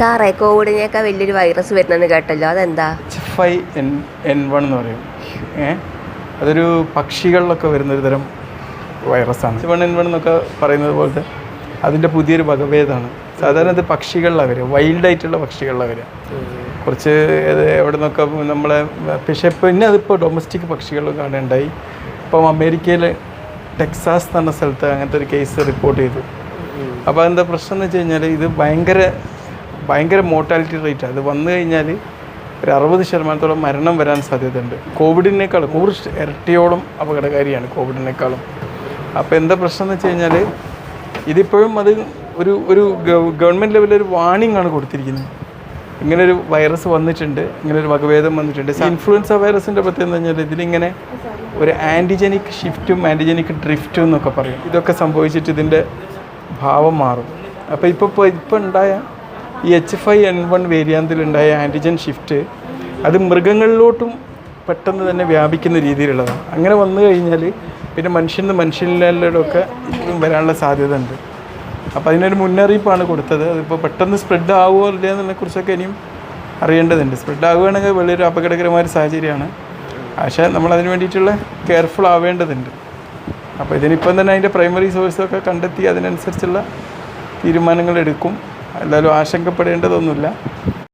സാറേ കോവിഡിനേക്കാൾ വലിയൊരു വൈറസ് വരുന്നെന്ന് കേട്ടല്ലോ. അതെന്താ? H five N N one എന്ന് പറയും. ഏ? അതൊരു പക്ഷികളിലൊക്കെ വരുന്നൊരു തരം വൈറസാണ് എച്ച് വൺ എൻ വൺ എന്നൊക്കെ പറയുന്നത് പോലത്തെ അതിന്റെ പുതിയൊരു വകഭേദമാണ്. സാധാരണ ഇത് പക്ഷികളിലാണ് വരിക. വൈൽഡ് ആയിട്ടുള്ള പക്ഷികളിലാണ് വരിക. കുറച്ച് എവിടെ നിന്നൊക്കെ നമ്മളെ പക്ഷേ പിന്നെ അതിപ്പോൾ ഡൊമസ്റ്റിക് പക്ഷികളിലും കാണുകയുണ്ടായി. ഇപ്പം അമേരിക്കയിൽ ടെക്സാസ് എന്ന് പറഞ്ഞ സ്ഥലത്ത് അങ്ങനത്തെ ഒരു കേസ് റിപ്പോർട്ട് ചെയ്തു. അപ്പോൾ അതിന്റെ പ്രശ്നം എന്ന് വെച്ച് കഴിഞ്ഞാൽ ഇത് ഭയങ്കര ഭയങ്കര മോർട്ടാലിറ്റി റേറ്റ് അത് വന്നു കഴിഞ്ഞാൽ ഒരു അറുപത് ശതമാനത്തോളം മരണം വരാൻ സാധ്യതയുണ്ട്. കോവിഡിനേക്കാളും നൂറ് ഇരട്ടിയോളം അപകടകാരിയാണ് കോവിഡിനേക്കാളും. അപ്പോൾ എന്താ പ്രശ്നം എന്ന് വെച്ച് കഴിഞ്ഞാൽ ഇതിപ്പോഴും അത് ഒരു ഒരു ഗവൺമെന്റ് ലെവലിൽ ഒരു വാണിംഗ് ആണ് കൊടുത്തിരിക്കുന്നത്. ഇങ്ങനെ ഒരു വൈറസ് വന്നിട്ടുണ്ട് ഇങ്ങനെ ഒരു വകഭേദം വന്നിട്ടുണ്ട്. ഇൻഫ്ലുവൻസ വൈറസിന്റെ പ്രത്യേകത എന്ന് പറഞ്ഞാൽ ഇതിലിങ്ങനെ ഒരു ആന്റിജനിക് ഷിഫ്റ്റും ആന്റിജനിക് ഡ്രിഫ്റ്റും എന്നൊക്കെ പറയും. ഇതൊക്കെ സംഭവിച്ചിട്ട് ഇതിന്റെ ഭാവം മാറും. അപ്പോൾ ഇപ്പോൾ ഇപ്പോൾ ഉണ്ടായ ഈ എച്ച് ഫൈവ് എൻ വൺ വേരിയാന്തിലുണ്ടായ ആന്റിജൻ ഷിഫ്റ്റ് അത് മൃഗങ്ങളിലോട്ടും പെട്ടെന്ന് തന്നെ വ്യാപിക്കുന്ന രീതിയിലുള്ളതാണ്. അങ്ങനെ വന്നു കഴിഞ്ഞാൽ പിന്നെ മനുഷ്യന് മനുഷ്യനിലൊക്കെ വരാനുള്ള സാധ്യത ഉണ്ട് അപ്പോൾ അതിനൊരു മുന്നറിയിപ്പാണ് കൊടുത്തത്. അതിപ്പോൾ പെട്ടെന്ന് സ്പ്രെഡ് ആവുമോ ഇല്ല എന്നതിനെ കുറിച്ചൊക്കെ ഇനിയും അറിയേണ്ടതുണ്ട്. സ്പ്രെഡ് ആവുകയാണെങ്കിൽ വലിയൊരു അപകടകരമായ ഒരു സാഹചര്യമാണ്. പക്ഷേ നമ്മൾ അതിന് വേണ്ടിയിട്ടുള്ള കെയർഫുൾ ആവേണ്ടതുണ്ട്. അപ്പോൾ ഇതിനിപ്പം തന്നെ അതിന്റെ പ്രൈമറി സോഴ്സൊക്കെ കണ്ടെത്തി അതിനനുസരിച്ചുള്ള തീരുമാനങ്ങൾ എടുക്കും. എന്തായാലും ആശങ്കപ്പെടേണ്ടതൊന്നുമില്ല.